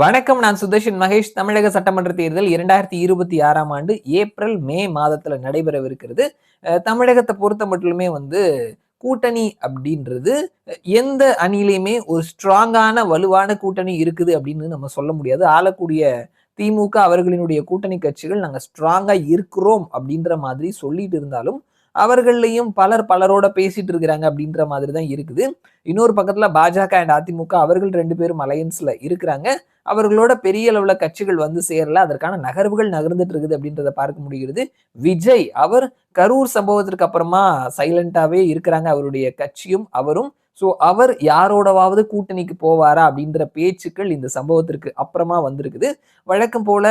வணக்கம் நான் சுதர்ஷன் மகேஷ். தமிழக சட்டமன்ற தேர்தல் இரண்டாயிரத்தி இருபத்தி ஆறாம் ஆண்டு ஏப்ரல் மே மாதத்துல நடைபெறவிருக்கிறது. தமிழகத்தை பொறுத்த மட்டுமே வந்து கூட்டணி அப்படின்றது எந்த அணியிலையுமே ஒரு ஸ்ட்ராங்கான வலுவான கூட்டணி இருக்குது அப்படின்னு நம்ம சொல்ல முடியாது. ஆளக்கூடிய திமுக அவர்களினுடைய கூட்டணி கட்சிகள் நாங்கள் ஸ்ட்ராங்காக இருக்கிறோம் அப்படின்ற மாதிரி சொல்லிட்டு இருந்தாலும் அவர்களையும் பலர் பலரோட பேசிட்டு இருக்கிறாங்க அப்படின்ற மாதிரி தான் இருக்குது. இன்னொரு பக்கத்துல பாஜக அண்ட் அதிமுக அவர்கள் ரெண்டு பேரும் அலையன்ஸ்ல இருக்கிறாங்க. அவர்களோட பெரிய அளவுல கட்சிகள் வந்து சேரல. அதற்கான நகர்வுகள் நகர்ந்துட்டு இருக்குது அப்படின்றத பார்க்க முடிகிறது. விஜய் அவர் கரூர் சம்பவத்திற்கு அப்புறமா சைலண்டாவே இருக்கிறாங்க. அவருடைய கட்சியும் அவரும். ஸோ அவர் யாரோடவாவது கூட்டணிக்கு போவாரா அப்படின்ற பேச்சுக்கள் இந்த சம்பவத்திற்கு அப்புறமா வந்திருக்குது. வழக்கம் போல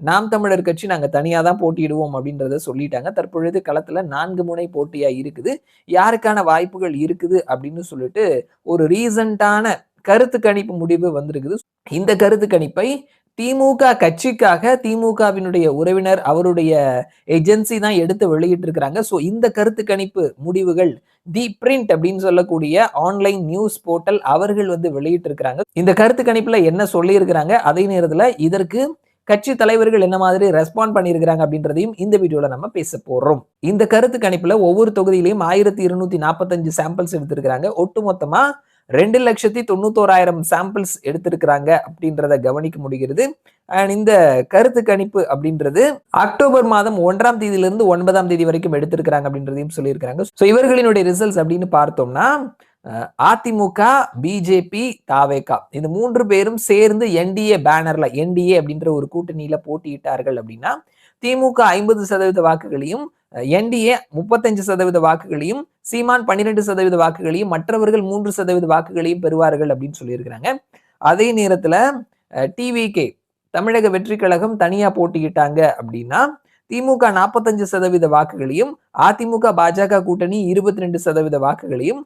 நாம் தமிழர் கட்சி நாங்கள் தனியாக தான் போட்டியிடுவோம் அப்படின்றத சொல்லிட்டாங்க. தற்பொழுது களத்தில் நான்கு முனை போட்டியாக இருக்குது. யாருக்கான வாய்ப்புகள் இருக்குது அப்படின்னு சொல்லிட்டு ஒரு ரீசண்டான கருத்து கணிப்பு முடிவு வந்திருக்குது. இந்த கருத்து கணிப்பை திமுக கட்சிக்காக திமுகவினுடைய உறவினர் அவருடைய ஏஜென்சி தான் எடுத்து வெளியிட்டு இருக்கிறாங்க ஸோ இந்த கருத்து கணிப்பு முடிவுகள் தி பிரிண்ட் அப்படின்னு சொல்லக்கூடிய ஆன்லைன் நியூஸ் போர்ட்டல் அவர்கள் வந்து வெளியிட்டு இருக்கிறாங்க இந்த கருத்து கணிப்புல என்ன சொல்லியிருக்கிறாங்க? அதே நேரத்தில் இதற்கு கட்சி தலைவர்கள் என்ன மாதிரி ரெஸ்பாண்ட் பண்ணியிருக்கிறாங்க அப்படின்றதையும் இந்த வீடியோவில் நம்ம பேச போகிறோம் இந்த கருத்து கணிப்பில் ஒவ்வொரு தொகுதியிலையும் ஆயிரத்தி இருநூத்தி நாற்பத்தஞ்சு சாம்பிள்ஸ் எடுத்திருக்கிறாங்க. ஒட்டுமொத்தமாக ரெண்டு லட்சத்தி தொண்ணூத்தோராயிரம் சாம்பிள்ஸ் எடுத்திருக்கிறாங்க அப்படின்றத கவனிக்க முடிகிறது. அண்ட் இந்த கருத்து கணிப்பு அப்படின்றது அக்டோபர் மாதம் ஒன்றாம் தேதியிலிருந்து ஒன்பதாம் தேதி வரைக்கும் எடுத்திருக்கிறாங்க அப்படின்றதையும் சொல்லியிருக்கிறாங்க. ஸோ இவர்களினுடைய ரிசல்ட்ஸ் அப்படின்னு பார்த்தோம்னா அதிமுக பிஜேபி தாவேகா. இந்த மூன்று பேரும் சேர்ந்து என்டிஏ பேனர்ல என்டிஏ அப்படின்ற ஒரு கூட்டணியில போட்டியிட்டார்கள் அப்படின்னா திமுக ஐம்பது சதவீத வாக்குகளையும் என்டிஏ முப்பத்தஞ்சு சதவீத வாக்குகளையும் சீமான் பன்னிரெண்டு சதவீத வாக்குகளையும் மற்றவர்கள் மூன்று சதவீத வாக்குகளையும் பெறுவார்கள் அப்படின்னு சொல்லியிருக்கிறாங்க. அதே நேரத்துல டிவிகே தமிழக வெற்றி கழகம் தனியா போட்டியிட்டாங்க அப்படின்னா திமுக நாற்பத்தஞ்சு சதவீத வாக்குகளையும் அதிமுக பாஜக கூட்டணி இருபத்தி ரெண்டு சதவீத வாக்குகளையும்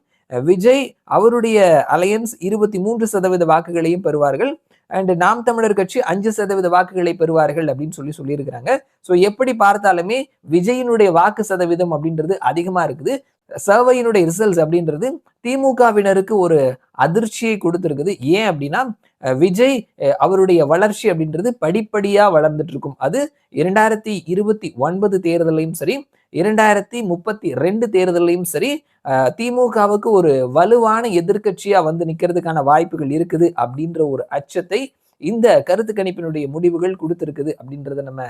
விஜய் அவருடைய அலையன்ஸ் இருபத்தி மூன்று சதவீத வாக்குகளையும் பெறுவார்கள். அண்ட் நாம் தமிழர் கட்சி அஞ்சு சதவீத வாக்குகளை பெறுவார்கள் அப்படின்னு சொல்லி சொல்லியிருக்கிறாங்க. ஸோ எப்படி பார்த்தாலுமே விஜயினுடைய வாக்கு சதவீதம் அப்படின்றது அதிகமா இருக்குது. சர்வையினுடைய ரிசல்ட்ஸ் அப்படின்றது திமுகவினருக்கு ஒரு அதிர்ச்சியை கொடுத்துருக்குது. ஏன் அப்படின்னா விஜய் அவருடைய வளர்ச்சி அப்படின்றது படிப்படியா வளர்ந்துட்டு இருக்கும். அது இரண்டாயிரத்தி இருபத்தி ஒன்பது தேர்தலையும் சரி இரண்டாயிரத்தி முப்பத்தி ரெண்டு தேர்தலையும் சரி திமுகவுக்கு ஒரு வலுவான எதிர்க்கட்சியா வந்து நிக்கிறதுக்கான வாய்ப்புகள் இருக்குது அப்படின்ற ஒரு அச்சத்தை இந்த கருத்து கணிப்பினுடைய முடிவுகள் கொடுத்திருக்குது அப்படின்றத நம்ம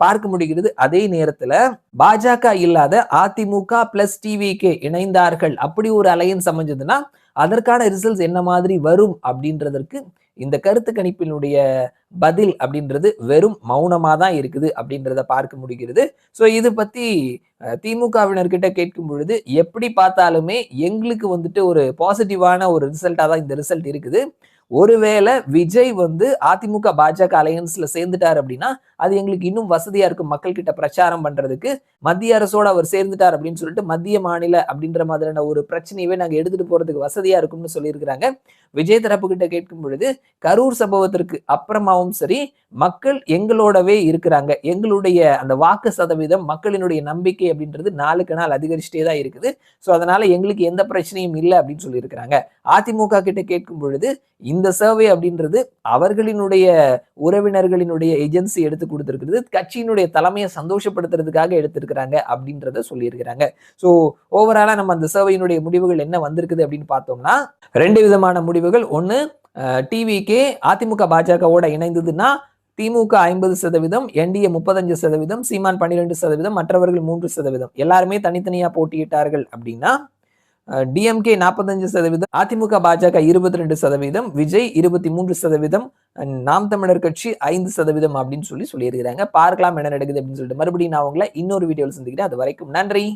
பார்க்க முடிகிறது. அதே நேரத்துல பாஜக இல்லாத அதிமுக பிளஸ் டிவிகே இணைந்தார்கள் அப்படி ஒரு அலையன்ஸ் அமைஞ்சதுன்னா அதற்கான ரிசல்ட்ஸ் என்ன மாதிரி வரும் அப்படின்றதற்கு இந்த கருத்து கணிப்பினுடைய பதில் அப்படின்றது வெறும் மௌனமா தான் இருக்குது அப்படின்றத பார்க்க முடிகிறது. ஸோ இது பத்தி திமுகவினர்கிட்ட கேட்கும் பொழுது எப்படி பார்த்தாலுமே எங்களுக்கு வந்துட்டு ஒரு பாசிட்டிவான ஒரு ரிசல்ட்டாக தான் இந்த ரிசல்ட் இருக்குது. ஒருவேளை விஜய் வந்து அதிமுக பாஜக அலையன்ஸ்ல சேர்ந்துட்டார் அப்படின்னா அது எங்களுக்கு இன்னும் வசதியா இருக்கும். மக்கள் கிட்ட பிரச்சாரம் பண்றதுக்கு மத்திய அரசோட அவர் சேர்ந்துட்டார் அப்படின்னு சொல்லிட்டு மத்திய மாநில அப்படின்ற மாதிரியான ஒரு பிரச்சனையவே நாங்க எடுத்துட்டு போறதுக்கு வசதியா இருக்கும்னு சொல்லியிருக்கிறாங்க. விஜய் தரப்பு கிட்ட கேட்கும் பொழுது கரூர் சம்பவத்திற்கு அப்புறமாவும் சரி மக்கள் எங்களோடவே இருக்கிறாங்க. எங்களுடைய அந்த வாக்கு சதவீதம் மக்களினுடைய நம்பிக்கை அப்படின்றது நாளுக்கு நாள் அதிகரிச்சுட்டே தான் இருக்குது. ஸோ அதனால எங்களுக்கு எந்த பிரச்சனையும் இல்லை அப்படின்னு சொல்லியிருக்கிறாங்க. அதிமுக கிட்ட கேட்கும் பொழுது இந்த சர்வே அப்படின்றது அவர்களினுடைய உறவினர்களினுடைய ஏஜென்சி எடுத்து கொடுத்திருக்கிறது. கட்சியினுடைய தலைமையை சந்தோஷப்படுத்துறதுக்காக எடுத்திருக்கிறாங்க அப்படின்றத சொல்லியிருக்கிறாங்க. ஸோ ஓவராலாக நம்ம அந்த சர்வையினுடைய முடிவுகள் என்ன வந்திருக்குது அப்படின்னு பார்த்தோம்னா ரெண்டு விதமான முடிவு முடிவுகள் ஒன்று டிவிக்கே அதிமுக பாஜகவோட இணைந்ததுன்னா திமுக ஐம்பது சதவீதம் என்டிஏ முப்பத்தஞ்சு சதவீதம் சீமான் பன்னிரெண்டு சதவீதம் மற்றவர்கள் மூன்று சதவீதம். எல்லாருமே தனித்தனியாக போட்டியிட்டார்கள் அப்படின்னா டிஎம்கே நாற்பத்தஞ்சு சதவீதம் அதிமுக பாஜக இருபத்தி ரெண்டு சதவீதம் விஜய் இருபத்தி மூன்று சதவீதம் நாம் தமிழர் கட்சி ஐந்து சதவீதம் அப்படின்னு சொல்லி சொல்லியிருக்கிறாங்க. பார்க்கலாம் என்ன நடக்குது அப்படின்னு சொல்லிட்டு மறுபடியும் நான் உங்களை இன்னொரு வீடியோவில் சந்திக்கிறேன். அது வரைக்கும் நன்றி.